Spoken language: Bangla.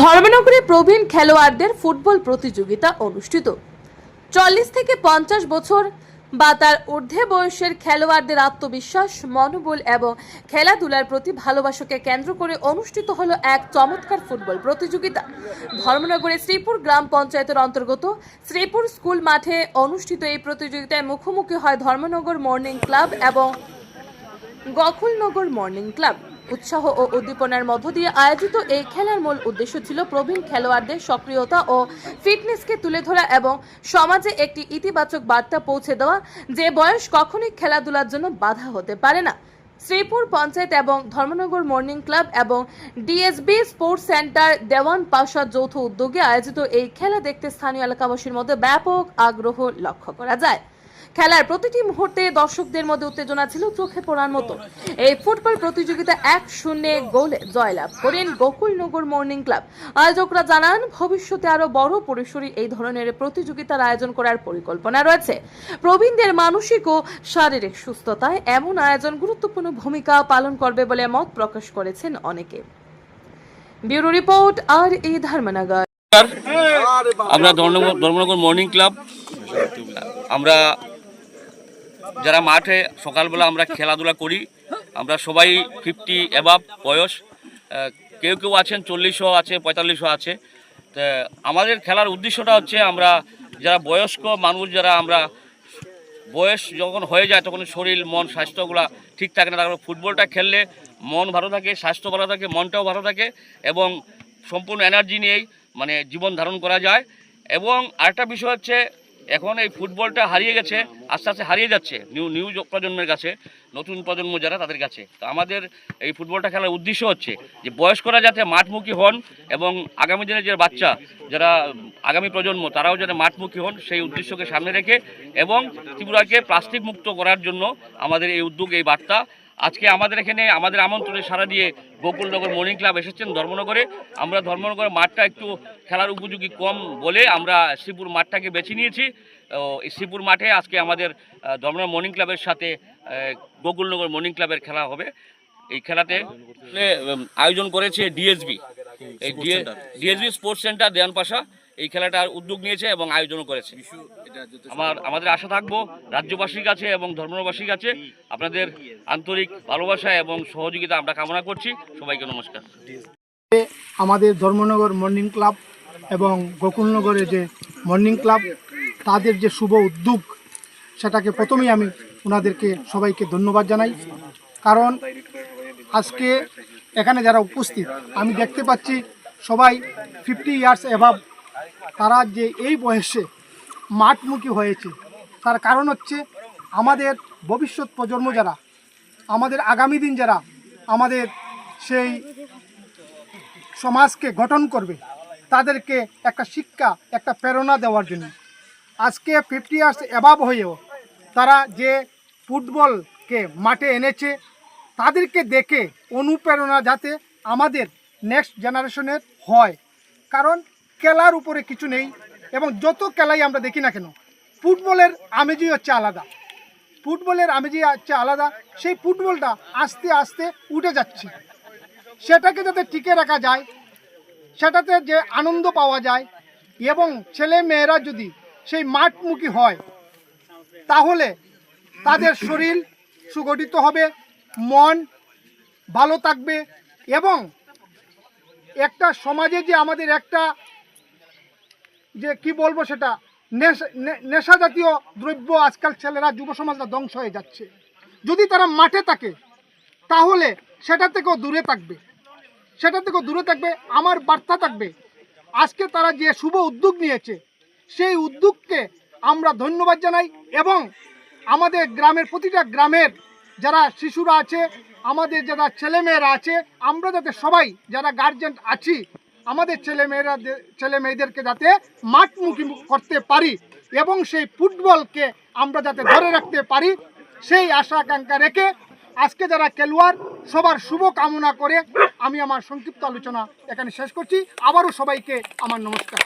ধর্মনগরে প্রবীণ খেলোয়াড়দের ফুটবল প্রতিযোগিতা অনুষ্ঠিত। চল্লিশ থেকে পঞ্চাশ বছর বা তার ঊর্ধ্বে বয়সের খেলোয়াড়দের আত্মবিশ্বাস, মনোবল এবং খেলাধুলার প্রতি ভালোবাসাকে কেন্দ্র করে অনুষ্ঠিত হলো এক চমৎকার ফুটবল প্রতিযোগিতা। ধর্মনগরের শ্রীপুর গ্রাম পঞ্চায়েতের অন্তর্গত শ্রীপুর স্কুল মাঠে অনুষ্ঠিত এই প্রতিযোগিতায় মুখোমুখি হয় ধর্মনগর মর্নিং ক্লাব এবং গকুলনগর মর্নিং ক্লাব। উৎসাহ ও উদ্দীপনার মধ্য দিয়ে আয়োজিত এই খেলার মূল উদ্দেশ্য ছিল প্রবীণ খেলোয়াড়দের সক্রিয়তা ও ফিটনেসকে তুলে ধরা এবং সমাজে একটি ইতিবাচক বার্তা পৌঁছে দেওয়া যে বয়স কখনোই খেলাধুলার জন্য বাধা হতে পারে না। শ্রীপুর পঞ্চায়েত এবং ধর্মনগর মর্নিং ক্লাব এবং DSB sports centre Dewan Pasha যৌথ উদ্যোগে আয়োজিত এই খেলা দেখতে স্থানীয় এলাকাবাসীর মধ্যে ব্যাপক আগ্রহ লক্ষ্য করা যায়। খেলার প্রতিটি মুহূর্তে দর্শকদের মধ্যে উত্তেজনা ছিল, চোখে পড়ার মতো। এই ফুটবল প্রতিযোগিতা এক শূন্যে গোলে জয়লাভ করেন গোকুলনগর মর্নিং ক্লাব। আয়োজকরা জানান, ভবিষ্যতে আরও বড় পরিসরে এই ধরনের প্রতিযোগিতার আয়োজন করার পরিকল্পনা রয়েছে। প্রবীণদের মানসিক ও শারীরিক সুস্থতায় এমন আয়োজন গুরুত্বপূর্ণ ভূমিকা পালন করবে বলে মত প্রকাশ করেছেন অনেকে। ব্যুরো রিপোর্ট, আর এ ধর্মনগর। আমরা ধর্মনগর মর্নিং ক্লাব। আমরা যারা মাঠে সকালবেলা আমরা খেলাধুলা করি, আমরা সবাই ফিফটি অ্যাবাভ বয়স কেউ কেউ আছেন চল্লিশও আছে, পঁয়তাল্লিশও আছে। তা আমাদের খেলার উদ্দেশ্যটা হচ্ছে আমরা যারা বয়স্ক মানুষ, যারা আমরা বয়স যখন হয়ে যায় তখন শরীর, মন, স্বাস্থ্যগুলা ঠিক থাকে না। তারপর ফুটবলটা খেললে মন ভালো থাকে, স্বাস্থ্য ভালো থাকে, মনটাও ভালো থাকে এবং সম্পূর্ণ এনার্জি নিয়েই মানে জীবন ধারণ করা যায়। এবং আরেকটা বিষয় হচ্ছে এখন এই ফুটবলটা হারিয়ে গেছে, আস্তে আস্তে হারিয়ে যাচ্ছে নিউ নিউ প্রজন্মের কাছে, নতুন প্রজন্ম যারা তাদের কাছে। তো আমাদের এই ফুটবলটা খেলার উদ্দেশ্য হচ্ছে যে বয়স্করা যাতে মাঠমুখী হন এবং আগামী দিনে যে বাচ্চা, যারা আগামী প্রজন্ম, তারাও যাতে মাঠমুখী হন, সেই উদ্দেশ্যকে সামনে রেখে এবং ত্রিপুরাকে প্লাস্টিক মুক্ত করার জন্য আমাদের এই উদ্যোগ, এই বার্তা আজকে আমাদের এখানে আমাদের আমন্ত্রণে সারা দিয়ে গোকুলনগর মর্নিং ক্লাব এসেছেন ধর্মনগরে। আমরা ধর্মনগর মাঠটা একটু খেলার উপযোগী কম বলে আমরা শ্রীপুর মাঠটাকে বেছে নিয়েছি। ও শ্রীপুর মাঠে আজকে আমাদের ধর্মনগর মর্নিং ক্লাবের সাথে গোকুলনগর মর্নিং ক্লাবের খেলা হবে। এই খেলাতে আয়োজন করেছে ডিএসবি। এই DSB sports centre Dewan Pasha এই খেলাটার উদ্যোগ নিয়েছে এবং আয়োজনও করেছে। আমার আমাদের আশা থাকব রাজ্যবাসীর কাছে এবং ধর্মবাসীর কাছে আপনাদের আন্তরিক ভালোবাসা এবং সহযোগিতা আমরা কামনা করছি। সবাইকে নমস্কার। আমাদের ধর্মনগর মর্নিং ক্লাব এবং গোকুলনগরে যে মর্নিং ক্লাব তাদের যে শুভ উদ্যোগ সেটাকে প্রথমেই আমি ওনাদেরকে সবাইকে ধন্যবাদ জানাই। কারণ আজকে এখানে যারা উপস্থিত আমি দেখতে পাচ্ছি সবাই ফিফটি ইয়ার্স এভাব তারা যে এই বয়সে মাঠমুখী হয়েছে, তার কারণ হচ্ছে আমাদের ভবিষ্যৎ প্রজন্ম যারা, আমাদের আগামী দিন যারা, আমাদের সেই সমাজকে গঠন করবে, তাদেরকে একটা শিক্ষা, একটা প্রেরণা দেওয়ার জন্য। আজকে ফিফটি ইয়ার্স অ্যাবাব হয়েও তারা যে ফুটবলকে মাঠে এনেছে, তাদেরকে দেখে অনুপ্রেরণা যাতে আমাদের নেক্সট জেনারেশনের হয়। কারণ খেলার উপরে কিছু নেই এবং যত খেলাই আমরা দেখি না কেন, ফুটবলের আমেজই হচ্ছে আলাদা। ফুটবলের আমেজই হচ্ছে আলাদা, সেই ফুটবলটা আস্তে আস্তে উঠে যাচ্ছে। সেটাকে যাতে টিকে রাখা যায়, সেটাতে যে আনন্দ পাওয়া যায় এবং ছেলে মেয়েরা যদি সেই মাঠমুখী হয়, তাহলে তাদের শরীর সুগঠিত হবে, মন ভালো থাকবে এবং একটা সমাজে যে আমাদের একটা যে কি বলব সেটা? নেশা- জাতীয় দ্রব্য আজকাল ছেলেরা, যুব সমাজরা ধ্বংস হয়ে যাচ্ছে। যদি তারা মাঠে থাকে, তাহলে সেটা থেকেও দূরে থাকবে। সেটা থেকেও দূরে থাকবে, আমার বার্তা থাকবে। আজকে তারা যে শুভ উদ্যোগ নিয়েছে, সেই উদ্যোগকে আমরা ধন্যবাদ জানাই এবং আমাদের গ্রামের প্রতিটা গ্রামের যারা শিশুরা আছে, আমাদের যারা ছেলেমেয়েরা আছে, আমরা যাতে সবাই যারা গার্জেন আছি আমাদের ছেলেমেয়েরা ছেলে মেয়েদেরকে যাতে মাঠমুখী করতে পারি এবং সেই ফুটবলকে আমরা যাতে ধরে রাখতে পারি, সেই আশা আকাঙ্ক্ষা রেখে আজকে যারা খেলোয়াড়, সবার শুভ কামনা করে আমি আমার সংক্ষিপ্ত আলোচনা এখানে শেষ করছি। আবারও সবাইকে আমার নমস্কার।